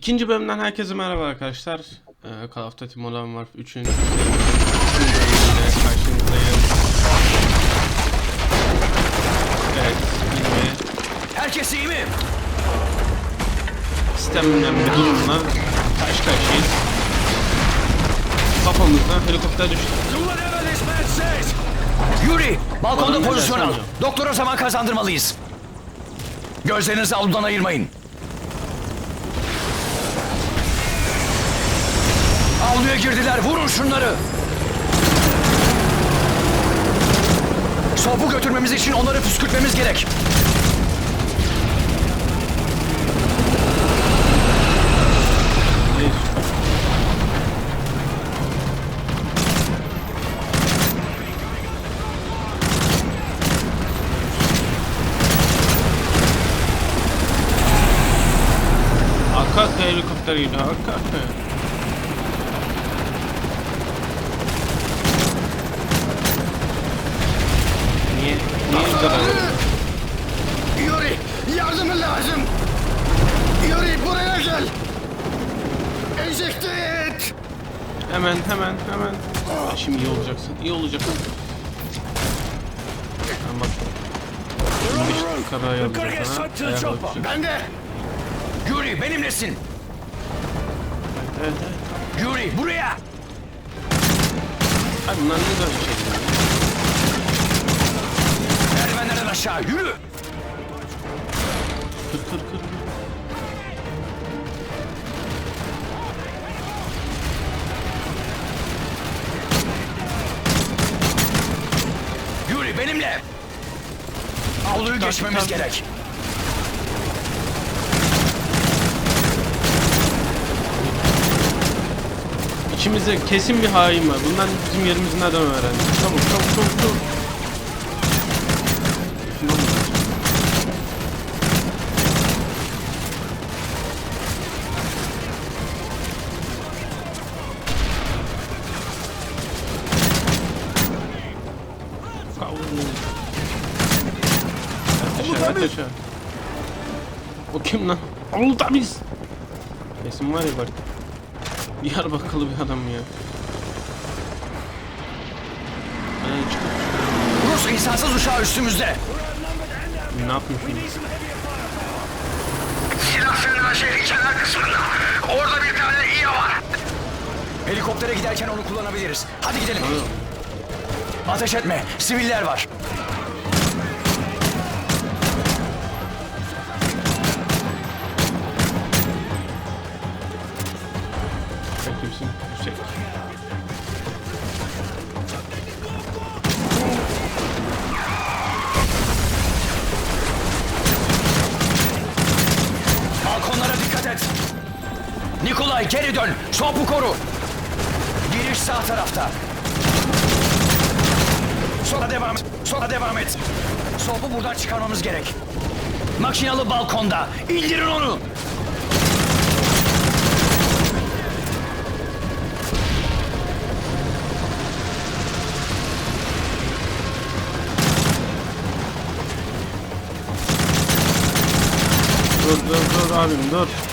İkinci bölümden herkese merhaba arkadaşlar. Ee, Call of Duty Modern Warfare 3'ün bölümüyle karşınızdayım. Evet, yine Herkes iyi mi? sistemden bir durumla karşı karşıyayız. Kafamızdan helikopter düştü. Whatever this man says. Yuri, balkonda ne pozisyon al. hocam. Doktora zaman kazandırmalıyız. Gözlerinizi avludan ayırmayın. Avluya girdiler, vurun şunları. Sopu götürmemiz için onları püskürtmemiz gerek. Helikopter geliyor. Arka arkaya. Niye? Niye zarar veriyor? Yuri yardımın lazım. Yuri buraya gel. Enjekte et. Hemen hemen hemen. Aa, Şimdi iyi olacaksın. iyi olacaksın. Ben bak. 25 dakika daha yazacak sana. Ben de. Yuri, benimlesin. Evet evet. Yuri, buraya. Abi bunlar güzel bir şey. Merdivenlerden aşağı, yürü. Kır kır kır. Yuri, benimle. Avluyu geçmemiz gerek. İçimizde kesin bir hain var. Bundan bizim yerimizi nereden öğrendi? Çabuk çabuk çabuk çabuk. Aşağı. O kim lan? Anlutamayız. Kesin var ya bak. Diyarbakırlı bir adam ya. Çıkıp Rus insansız uçağı üstümüzde. ne yapmışım? Silah söndüren şehrin kenar kısmında. Orada bir tane İYA var. Helikoptere giderken onu kullanabiliriz. Hadi gidelim. Ateş etme. Siviller var. Kimsin? Yüksek. Balkonlara dikkat et. Nikolay geri dön. Sopu koru. Giriş sağ tarafta. Sola devam et. Sola devam et. Sopu buradan çıkarmamız gerek. Makinalı balkonda. İndirin onu. Dur dur dur abim dur.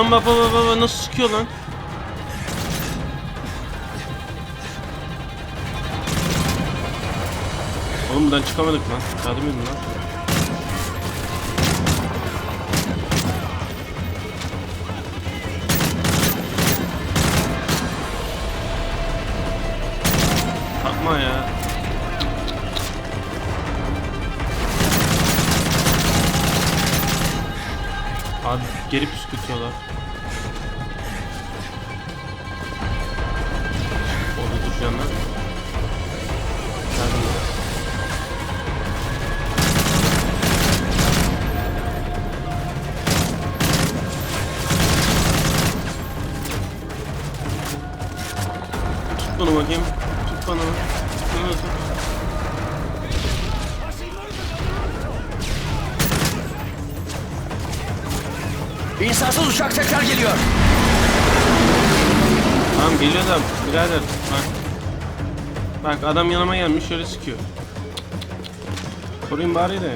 Adam baba baba baba nasıl sıkıyor lan? Oğlum buradan çıkamadık lan. Yardım edin lan. Geri püskürtüyorlar. İnsansız uçak tekrar geliyor. Tamam geliyor da birader bak. Bak adam yanıma gelmiş şöyle sıkıyor. Koruyun bari de.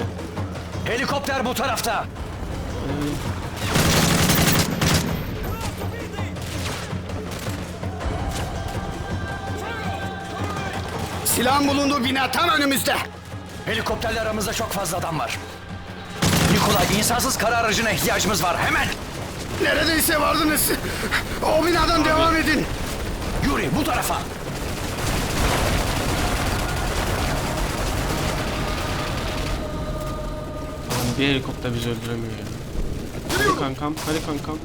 Helikopter bu tarafta. Silahın bulunduğu bina tam önümüzde. Helikopterle aramızda çok fazla adam var. Nikolay insansız kara aracına ihtiyacımız var hemen. Neredeyse vardınız. O binadan devam edin. Yuri bu tarafa. Bir helikopter bizi öldüremiyor ya. Hadi kankam, hadi kankam.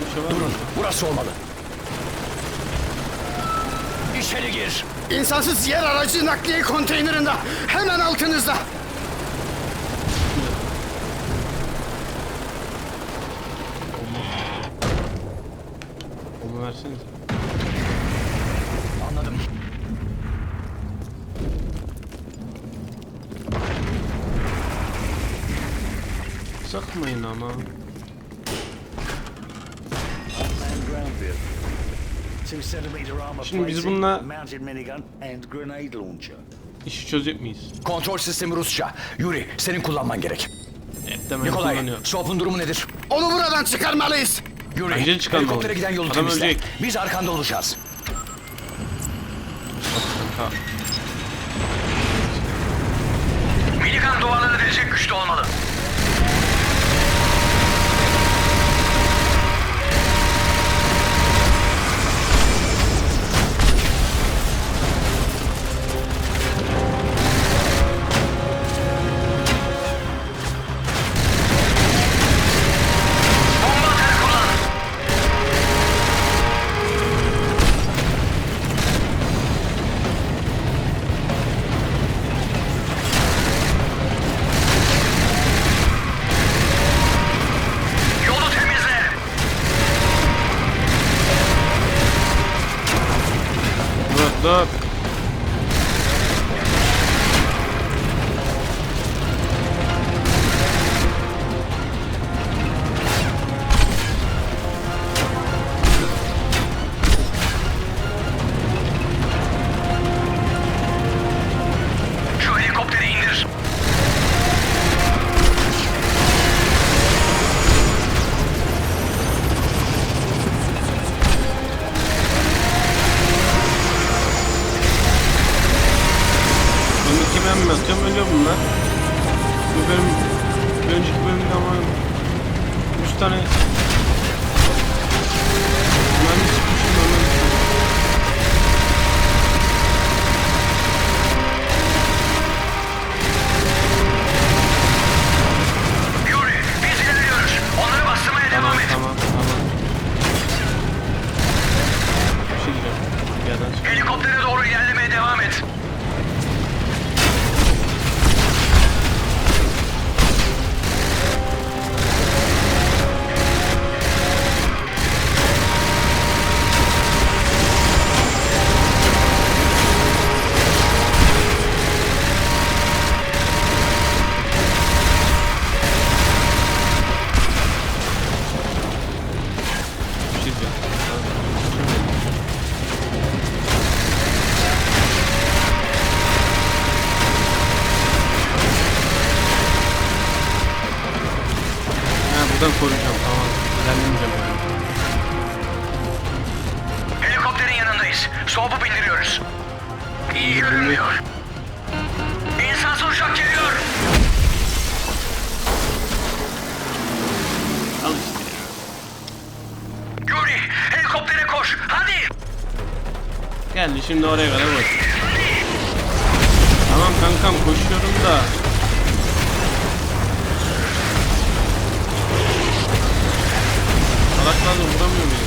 Bir şey var mı? Durun burası olmalı. İçeri gir. İnsansız yer aracı nakliye konteynerinde. Hemen altınızda. Şimdi biz bununla- mounted minigun and grenade launcher. İşi çözecek miyiz? Kontrol sistemi Rusça. Yuri senin kullanman gerek. Evet Nikolay. Soap'un durumu nedir? Onu buradan çıkarmalıyız. Yuri, Bence helikoptere giden yolu Adam temizle. ölecek. Biz arkanda olacağız. Minigun duvarları delecek güçte olmalı. Atıyorum? Ölüyor bunlar. Bu bölüm... Bir önceki bölümde ama... 3 tane... Mühendis Geldi şimdi oraya kadar bak. Tamam kankam koşuyorum da. Salaklar da vuramıyor beni.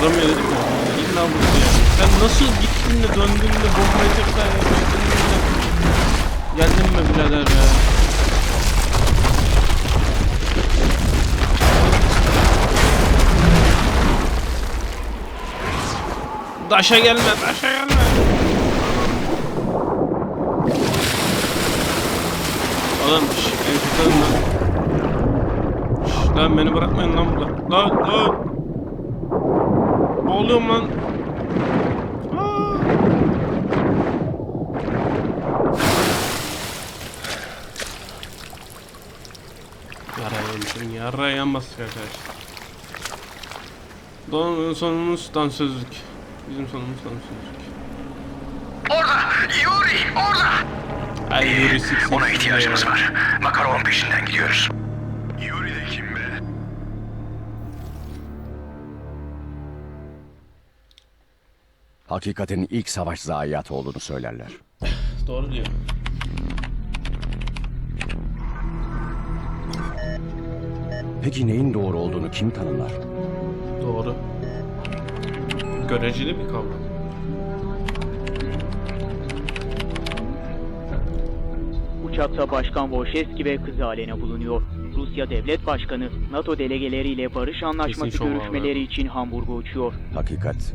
Vuramıyor dedim ya. İlla saldırdı ya. Sen nasıl gittin de döndün de bombayı tekrar yapıştırdın da. Geldin mi birader ya? Daşa gelme, daşa gelme. Oğlum şş, beni tutalım lan. Şş, lan beni bırakmayın lan burada. Lan lan. Boğuluyorum lan. Aa. Yara yemişim, yara yanmazdık arkadaşlar. Doğum sonumuz dansözlük. Bizim sonumuz dansözlük. Orada! Yuri! Orada! Ay yürü siksin. Ona ihtiyacımız var. Makaron peşinden gidiyoruz. Yuri de kim be? Hakikatin ilk savaş zayiatı olduğunu söylerler. Doğru diyor. Peki neyin doğru olduğunu kim tanımlar? Doğru. Göreceli bir kavram. Uçakta Başkan Volşevski ve kızı Alena bulunuyor. Rusya Devlet Başkanı NATO delegeleriyle barış anlaşması Kesin şov görüşmeleri için Hamburg'a uçuyor. Hakikat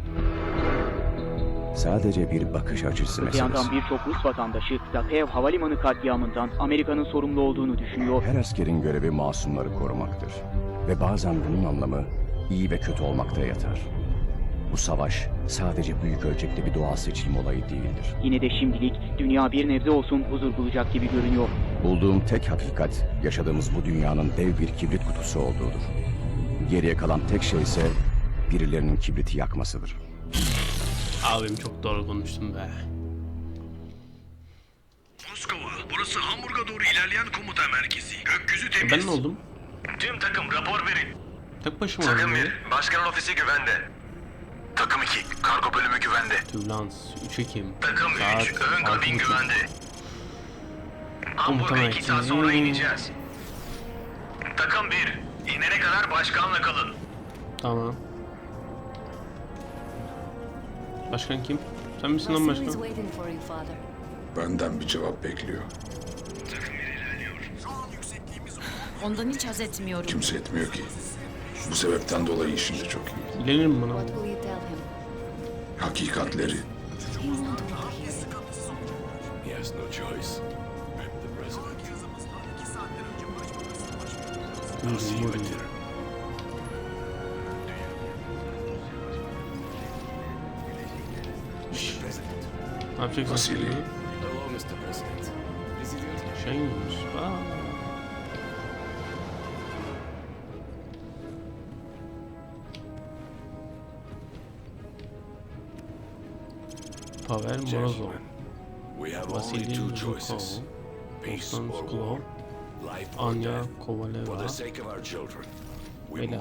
sadece bir bakış açısı Öte yandan meselesi. birçok Rus vatandaşı Zakev Havalimanı katliamından Amerika'nın sorumlu olduğunu düşünüyor. Her askerin görevi masumları korumaktır. Ve bazen bunun anlamı iyi ve kötü olmakta yatar. Bu savaş sadece büyük ölçekli bir doğal seçim olayı değildir. Yine de şimdilik dünya bir nebze olsun huzur bulacak gibi görünüyor. Bulduğum tek hakikat yaşadığımız bu dünyanın dev bir kibrit kutusu olduğudur. Geriye kalan tek şey ise birilerinin kibriti yakmasıdır. Abim çok doğru konuştun be. Moskova, burası Hamburg'a doğru ilerleyen komuta merkezi. Gökyüzü temiz. Ben ne oldum? Tüm takım rapor verin. Tek başıma Takım oldum. 1, başkanın ofisi güvende. Takım 2, kargo bölümü güvende. Türbülans 3 Ekim. Takım 3, ön kabin 6.30. güvende. Hamburg'a merkezi. 2 saat sonra ineceğiz. Takım 1, inene kadar başkanla kalın. Tamam. Başkan kim? Sen misin lan başkan? Benden bir cevap bekliyor. Ondan hiç haz etmiyorum. Kimse etmiyor ki. Bu sebepten dolayı işinde çok iyi. İlenir mi bana? What will you tell him? Hakikatleri He won't want to hear it. Buyurun, buyurun. Şşş. Ne yapacaksın? Vasily. şimdi? Şey. Aa. Pavel Morozov. Vasily Zhukov. Konstans Klov. Anya Kovaleva. Beyler.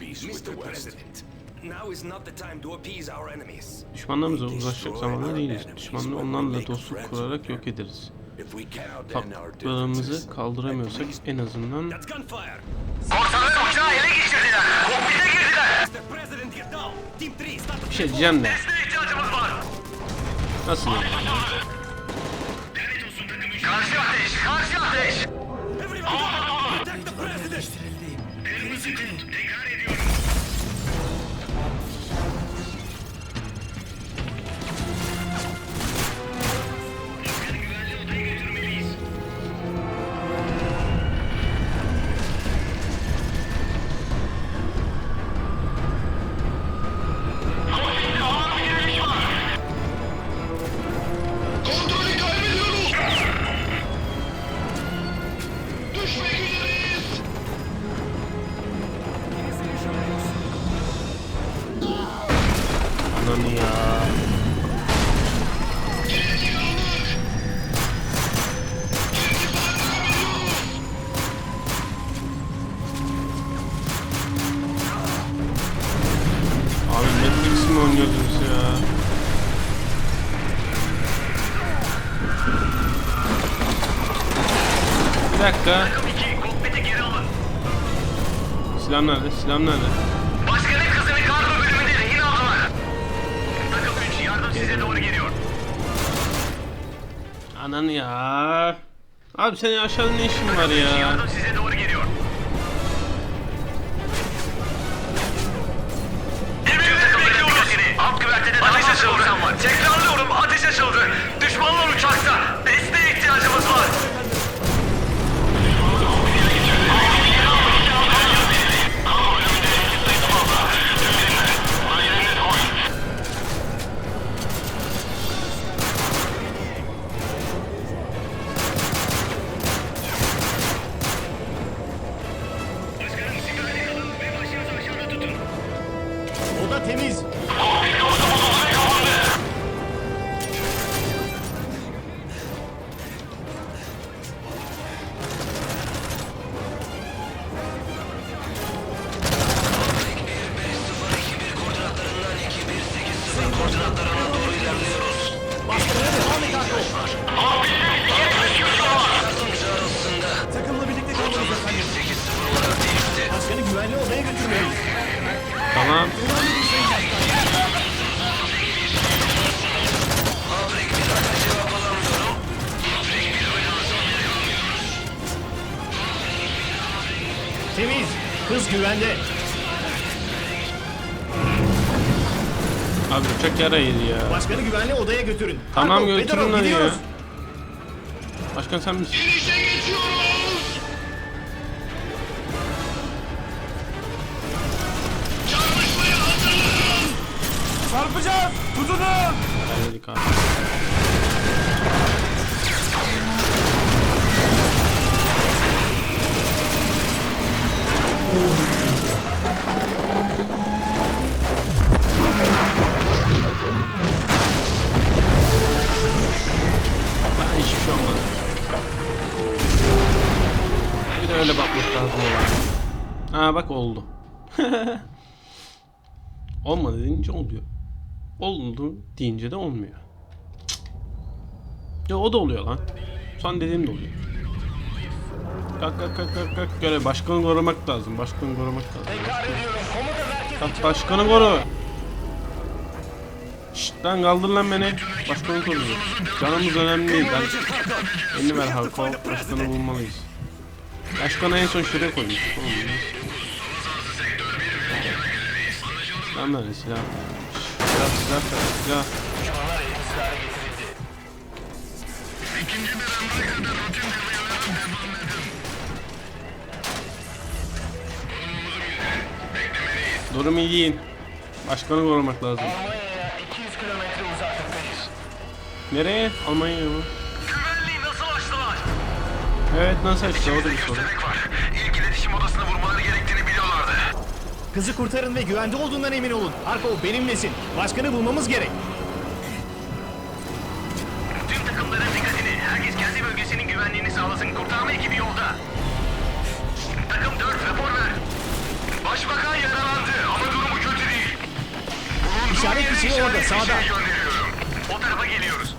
Mr. President, now is not the time to appease our enemies. Düşmanlarımıza ulaşacak zamanda değiliz. Düşmanları onlarla dostluk kurarak yok ederiz. Differences, kaldıramıyorsak en azından. Korsanlar uçağı ele geçirdiler. Kokpite girdiler. Mr. President, get down. Team 3, start bir şey diyeceğim de. Desteğe ihtiyacımız var. Nasıl yani? Karşı ateş, karşı ateş. Everyone, protect the president. Tekrar Silah nerede? Başkanın kızını kargo bölümünde rehin aldılar. yardım size doğru geliyor. Ananı ya. Abi senin aşağıda ne işin var Takım ya? yardım size doğru geliyor. Alt güvertede korsan var. Tekrarlıyorum ateş açıldı. Düşmanlar uçakta. Desteğe ihtiyacımız var. Abi uçak yara yedi ya. Başkanı güvenli odaya götürün. Tamam Marco, götürün Pedro, hadi ya. gidiyoruz. Başkan sen misin? Çarpacağız. Tutunun. Halledik abi. Ben hiçbir şey olmadı. Bir de öyle bakmak lazım olan. Ha bak oldu. Olmadı deyince oluyor. Oldu deyince de olmuyor. Ya o da oluyor lan. Son dediğim de oluyor. Kalk kalk kalk kalk kalk. Göre başkanı korumak lazım. Başkanı korumak lazım. Kalk başkanı koru. Şşt lan kaldır lan beni. Başkanı koru. Canımız önemli değil. Ben... Elini ver Harko. Başkanı bulmalıyız. Başkanı en son şuraya koymuş. Lan böyle. Silah silah silah. silah. Durum iyi değil. Başkanı korumak lazım. Nereye? Almanya'ya mı? Güvenliği nasıl açtılar? Evet nasıl açtı? O da bir soru. Var. İlk iletişim odasına vurmaları gerektiğini biliyorlardı. Kızı kurtarın ve güvende olduğundan emin olun. Arko benimlesin. Başkanı bulmamız gerek. Tüm takımların dikkatini. Herkes kendi bölgesinin güvenliğini sağlasın. Kurtarma ekibi yolda. Takım 4 rapor ver. Başbakan yaralandı ama durumu kötü değil. Bulunduğu İşaret yere orada, fişeği sağda. gönderiyorum. O tarafa geliyoruz.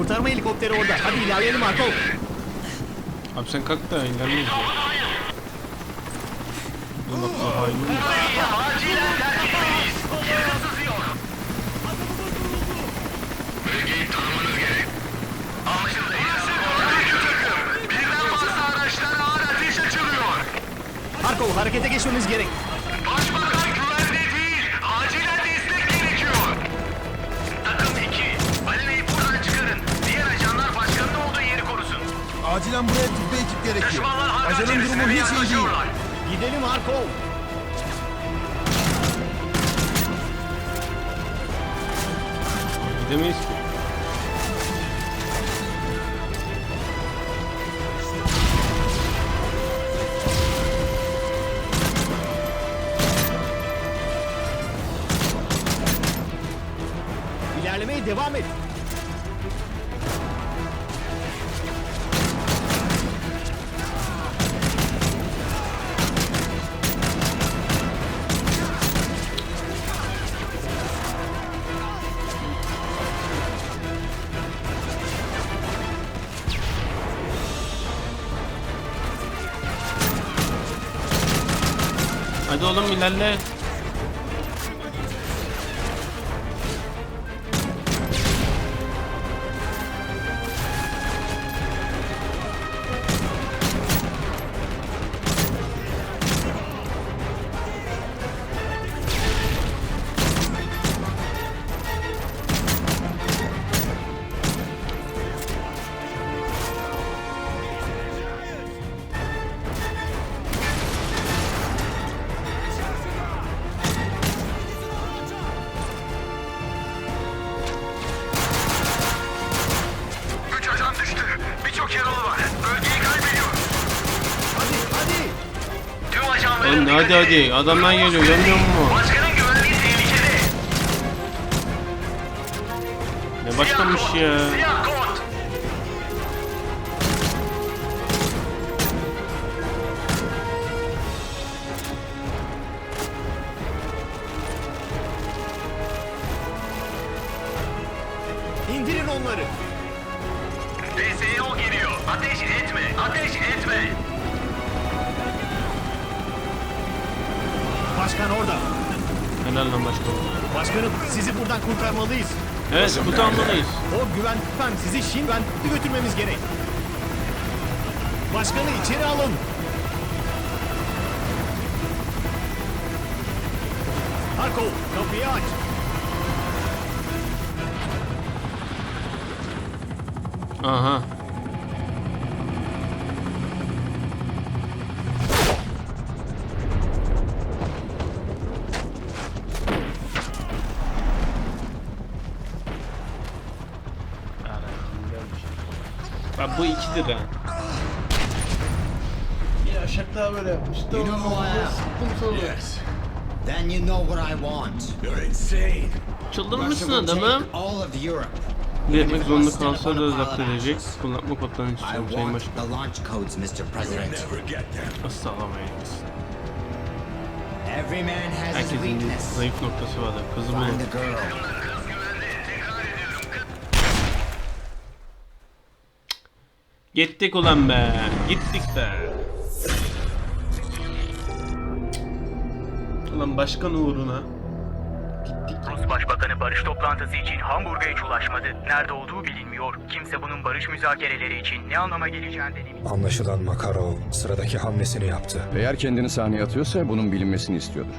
Kurtarma helikopteri orada. Hadi ilerleyelim Arko. Abi sen kalk da ilerleyiz ya. Dur bak bu hain mi? Acilen terk etmeliyiz. Yere sızıyor. Bölgeyi tanımanız gerek. Anlaşıldı. Birden fazla araçlar ağır ateş açılıyor. Arko harekete geçmemiz gerek. Acilen buraya tıbbi ekip gerekiyor. Ajanın durumu hiç iyi değil. Gidelim Arko. Gidemeyiz ki. İlerle. Hadi hadi adamlar geliyor görmüyor musun? Başkanın güvenliği tehlikede. Ne başlamış ya? Siyah kod. Şimdi güvenlikli götürmemiz gerek. Başkanı içeri alın. Harko kapıyı aç. Aha. Bu ikidir ha. Ya şaka böyle yapmıştı. You know who I am? Yes. Then you know what I want. You're insane. Çıldırmışsın Russia will adamım. take all of Europe. Diretmek zorunda kalsa da zapt edecek. Kullanma kodlarını I istiyorum Sayın want Başkan. the launch codes, Mr. President. Never get them. Asla alamayız. Every man has his Herkesin bir weakness. zayıf noktası vardır. Kızı. Find the girl. Kız güvende. Tekrar ediyorum. Gittik ulan be. Gittik be. Ulan başkan uğruna. Rus Başbakanı barış toplantısı için Hamburg'a hiç ulaşmadı. Nerede olduğu bilinmiyor. Kimse bunun barış müzakereleri için ne anlama geleceğinden emin Anlaşılan Makarov sıradaki hamlesini yaptı. Eğer kendini sahneye atıyorsa bunun bilinmesini istiyordur.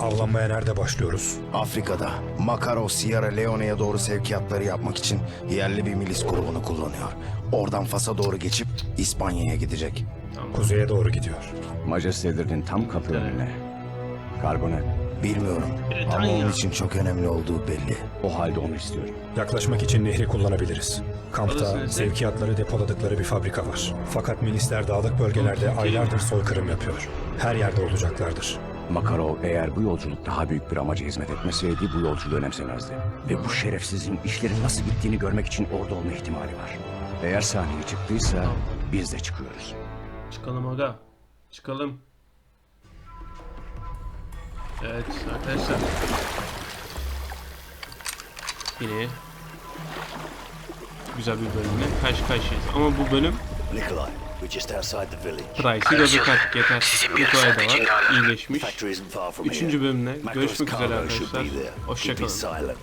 Avlanmaya nerede başlıyoruz? Afrika'da Makarov Sierra Leone'ye doğru sevkiyatları yapmak için yerli bir milis grubunu kullanıyor. Oradan Fas'a doğru geçip İspanya'ya gidecek. Kuzeye doğru gidiyor. Majestelerinin tam kapı önüne. Kargonet. Bilmiyorum ama onun için çok önemli olduğu belli. O halde onu istiyorum. Yaklaşmak için nehri kullanabiliriz. Kampta sevkiyatları depoladıkları bir fabrika var. Fakat milisler dağlık bölgelerde aylardır soykırım yapıyor. Her yerde olacaklardır. Makarov eğer bu yolculuk daha büyük bir amaca hizmet etmeseydi bu yolculuğu önemsemezdi. Ve bu şerefsizin işlerin nasıl bittiğini görmek için orada olma ihtimali var. Eğer sahneye çıktıysa biz de çıkıyoruz. Çıkalım aga. Çıkalım. Evet arkadaşlar. Yine güzel bir bölümle karşı karşıyayız. Ama bu bölüm Nikolai, we're just outside the village. Price'ı göbek artık yeter. Nikolay da var. iyileşmiş. Üçüncü bölümle görüşmek üzere arkadaşlar. Hoşçakalın.